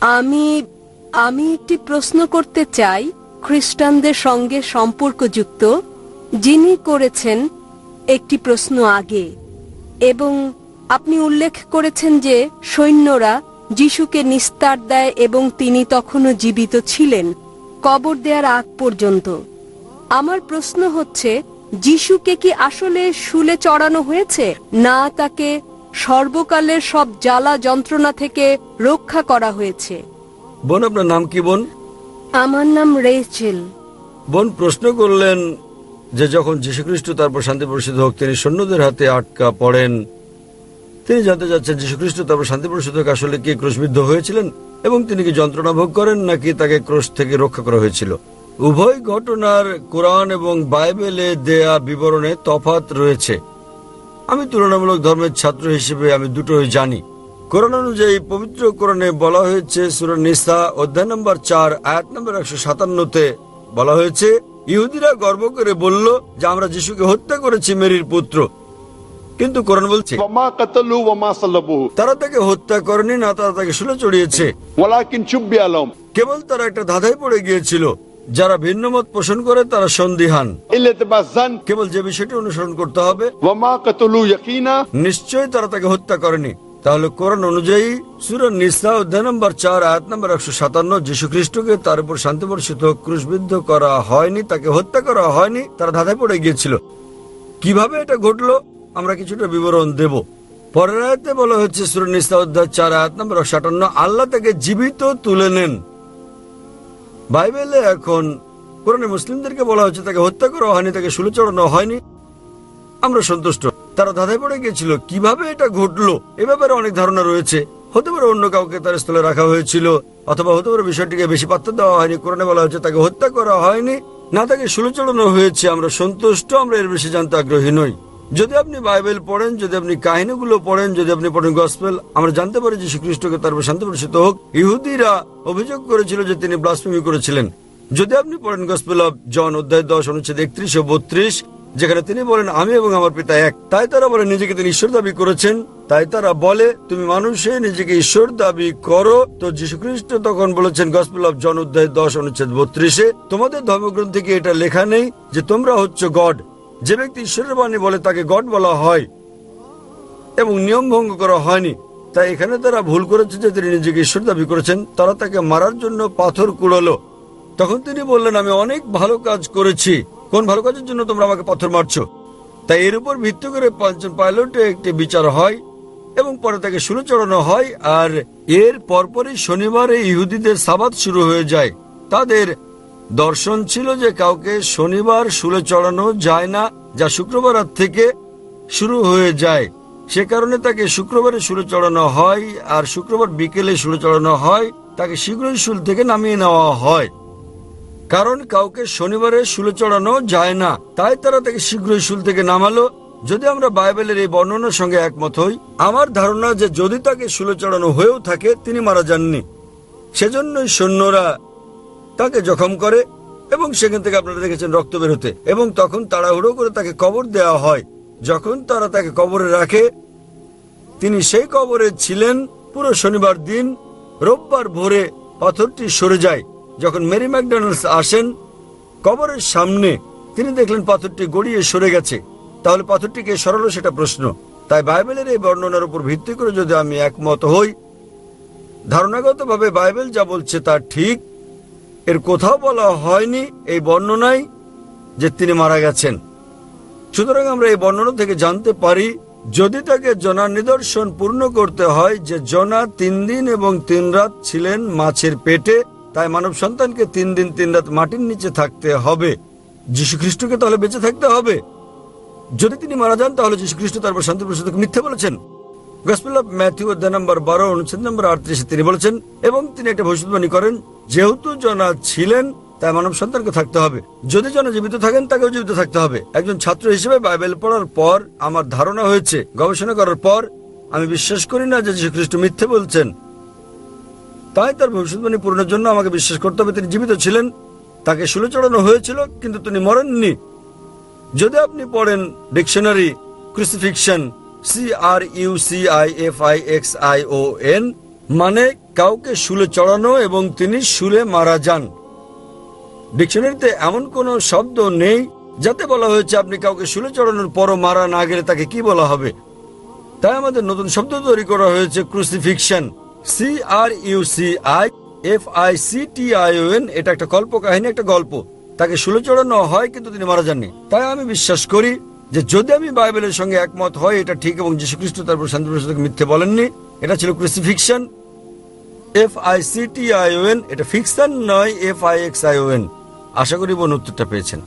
আমি আমি একটি প্রশ্ন করতে চাই খ্রিস্টানদের সঙ্গে সম্পর্কযুক্ত। যিনি করেছেন একটি প্রশ্ন আগে। এবং আপনি উল্লেখ করেছেন যে সৈন্যরা যিশুকে নিস্তার দেয় এবং তিনি তখনও জীবিত ছিলেন, কবর দেওয়ার আগ পর্যন্ত। আমার প্রশ্ন হচ্ছে, যিশুকে কি আসলে শুলে চড়ানো হয়েছে? না, তাকে সর্বকালের সব জ্বালা যন্ত্রণা থেকে রক্ষা করা হয়েছে। বোন আপনার নাম কি বোন? আমার নাম রেচেল বোন প্রশ্ন করলেন যে যখন যীশুখ্রিস্ট তারপর শান্তি প্রসিদ্ধ হোক তিনি সৈন্যদের হাতে আটকা পড়েন। তিনি জানতে চাচ্ছেন যীশুখ্রিস্ট তারপর শান্তি হোক আসলে কি ক্রুশবিদ্ধ হয়েছিলেন? এবং তিনি কি যন্ত্রণা ভোগ করেন নাকি তাকে ক্রোশ থেকে রক্ষা করা হয়েছিল? উভয় ঘটনার কোরআন এবং বাইবেলে দেয়া বিবরণে তফাত রয়েছে। আমি তুলনামূলক ধর্মের ছাত্র হিসেবে আমি দুটোই জানি। কোরআন অনুযায়ী পবিত্র কোরআনে বলা হয়েছে সুরনিসা অধ্যায় নম্বর চার আয়াত নম্বর একশো সাতান্নতে বলা হয়েছে ইহুদিরা গর্ব করে বলল যে আমরা যিশুকে হত্যা করেছি মেরির পুত্র। কিন্তু কোরআন বলছে তারা তাকে হত্যা করেনি না তারা তাকে শুলে চড়িয়েছে। কেবল তারা একটা ধাঁধায় পড়ে গিয়েছিল। যারা ভিন্ন মত পোষণ করে তারা সন্দিহান। কেবল যে বিষয়টি অনুসরণ করতে হবে। নিশ্চয় তারা তাকে হত্যা করেনি। তাহলে কোরআন অনুযায়ী সুরন নিস্তা অধ্যায় নম্বর চার আয়াত নম্বর একশো সাতান্ন যীশু খ্রিস্টকে তার উপর শান্তিবর্ষিত ক্রুশবিদ্ধ করা হয়নি তাকে হত্যা করা হয়নি তারা ধাঁধায় পড়ে গিয়েছিল। কীভাবে এটা ঘটলো? আমরা কিছুটা বিবরণ দেব। পরের আয়তে বলা হচ্ছে সুরন নিসা অধ্যায় চার আয়াত নম্বর একশো আটান্ন আল্লাহ তাকে জীবিত তুলে নেন। বাইবেলে এখন কোরআনে মুসলিমদেরকে বলা হচ্ছে তাকে হত্যা করা হয়নি, তাকে শুলে চড়ানো হয়নি। আমরা সন্তুষ্ট। তারা ধাঁধায় পড়ে গিয়েছিল, কীভাবে এটা ঘটলো? এ ব্যাপারে অনেক ধারণা রয়েছে। হতে পারে অন্য কাউকে তার স্থলে রাখা হয়েছিল, অথবা হতে পারে বিষয়টিকে বেশি পাত্র দেওয়া হয়নি। কোরআনে বলা হচ্ছে তাকে হত্যা করা হয়নি, না তাকে শুলে চড়ানো হয়েছে। আমরা সন্তুষ্ট, আমরা এর বেশি জানতে আগ্রহী নই। যদি আপনি বাইবেল পড়েন, যদি আপনি কাহিনীগুলো পড়েন, যদি আপনি পড়েন গসপেল আমরা জানতে পারি যে শ্রীকৃষ্ণকে তার উপর শান্তি প্রসিত হোক। ইহুদিরা অভিযোগ করেছিল যে তিনি ব্লাসফেমি করেছিলেন। যদি আপনি পড়েন গসপেল অফ জন অধ্যায় দশ, অনুচ্ছেদ একত্রিশ ও বত্রিশ, যেখানে তিনি বলেন, আমি এবং আমার পিতা এক। তাই তারা বলে, নিজেকে তিনি ঈশ্বর দাবি করেছেন। তাই তারা বলে, তুমি মানুষে নিজেকে ঈশ্বর দাবি করো। তো যীশুখ্রিস্ট তখন বলেছেন গসপেল অফ জন অধ্যায় দশ, অনুচ্ছেদ বত্রিশে, তোমাদের ধর্মগ্রন্থে কি এটা লেখা নেই যে তোমরা হচ্ছে গড যে ব্যক্তি ঈশ্বরের বাণী বলে তাকে গড বলা হয় এবং নিয়ম ভঙ্গ করা হয়নি তাই এখানে তারা ভুল করেছে যে তিনি নিজেকে ঈশ্বর দাবি করেছেন, তারা তাকে মারার জন্য পাথর কুড়ালো। তখন তিনি বললেন, আমি অনেক ভালো কাজ করেছি। কোন ভালো কাজের জন্য তোমরা আমাকে পাথর মারছো? তাই এর উপর ভিত্তি করে পঞ্চম পাইলটে একটি বিচার হয় এবং পরে তাকে শুরু চড়ানো হয়, আর এর পরপরই শনিবারে ইহুদিদের সাবাত শুরু হয়ে যায়। তাদের দর্শন ছিল যে কাউকে শনিবার শুলে চড়ানো যায় না, যা শুক্রবার থেকে শুরু হয়ে যায়। সে কারণে তাকে শুক্রবারে শুলে চড়ানো হয় আর শুক্রবার বিকেলে শুলে চড়ানো হয়, তাকে শীঘ্রই শুল থেকে নামিয়ে নেওয়া হয়। কারণ কাউকে শনিবারে শুলে চড়ানো যায় না, তাই তারা তাকে শীঘ্রই শুল থেকে নামালো। যদি আমরা বাইবেলের এই বর্ণনার সঙ্গে একমত হই, আমার ধারণা যে যদি তাকে শুলে চড়ানো হয়েও থাকে, তিনি মারা যাননি। সেজন্যই সৈন্যরা তাকে জখম করে এবং সেখান থেকে আপনারা দেখেছেন রক্ত বেরোতে এবং তখন তাড়াহুড়ো করে তাকে কবর দেওয়া হয়। যখন তারা তাকে কবরে রাখে, তিনি সেই কবরে ছিলেন পুরো শনিবার দিন। রোববার ভোরে পাথরটি সরে যায়। যখন মেরি ম্যাকডোনাল্ডস আসেন, কবরের সামনে তিনি দেখলেন পাথরটি গড়িয়ে সরে গেছে। তাহলে পাথরটিকে সরালো সেটা প্রশ্ন। তাই বাইবেলের এই বর্ণনার উপর ভিত্তি করে যদি আমি একমত হই, ধারণাগতভাবে বাইবেল যা বলছে তা ঠিক। এর কোথাও বলা হয়নি এই বর্ণনায় যে তিনি মারা গেছেন। সুতরাং আমরা এই বর্ণনা থেকে জানতে পারি, যদি তাকে জনার নিদর্শন পূর্ণ করতে হয় যে জনা তিন দিন এবং তিন রাত ছিলেন মাছের পেটে, তাই মানব সন্তানকে তিন দিন তিন রাত মাটির নিচে থাকতে হবে। যীশু খ্রিস্টকে তাহলে বেঁচে থাকতে হবে। যদি তিনি মারা যান, তাহলে খ্রিস্ট তারপর শান্তি প্রসাদ মিথ্যে বলেছেন। গসপেল ম্যাথিউ অধ্যায় নম্বর বারো, অনুচ্ছেদ নম্বর আটত্রিশে তিনি বলেছেন, এবং তিনি একটা ভবিষ্যৎবাণী করেন যেহেতু জনা ছিলেন, তাই মানব সন্তানকে থাকতে হবে। যদি জন জীবিত থাকেন, তাকেও জীবিত থাকতে হবে। একজন ছাত্র হিসেবে বাইবেল পড়ার পর আমার ধারণা হয়েছে, গবেষণা করার পর আমি বিশ্বাস করি না যে যীশু খ্রিস্ট মিথ্যে বলছেন। তাই তার ভবিষ্যৎবাণী পূরণের জন্য আমাকে বিশ্বাস করতে হবে। তিনি জীবিত ছিলেন, তাকে শুলে চড়ানো হয়েছিল, কিন্তু তিনি মরেননি। যদি আপনি পড়েন dictionary crucifixion C R U C I F I X I O N মানে কাউকে শুলে চড়ানো এবং তিনি শুলে মারা যান। ডিকশনারিতে এমন কোনো শব্দ নেই যাতে বলা হয়েছে আপনি কাউকে শুলে চড়ানোর পরও মারা না গেলে তাকে কি বলা হবে। তাই আমাদের নতুন শব্দ তৈরি করা হয়েছে crucifixion C R U C I F I C T I N এটা একটা কল্প কাহিনী একটা গল্প। তাকে শুলে চড়ানো হয় কিন্তু তিনি মারা যাননি। তাই আমি বিশ্বাস করি যে যদি আমি বাইবেলের সঙ্গে একমত হয় এটা ঠিক এবং যীশু খ্রিস্ট তারপর শান্তি মিথ্যে বলেননি, এটা ছিল crucifixion F I C T I O N এটা ফিকশন নয় F I X I O N আশা করি বোন উত্তরটা পেয়েছেন।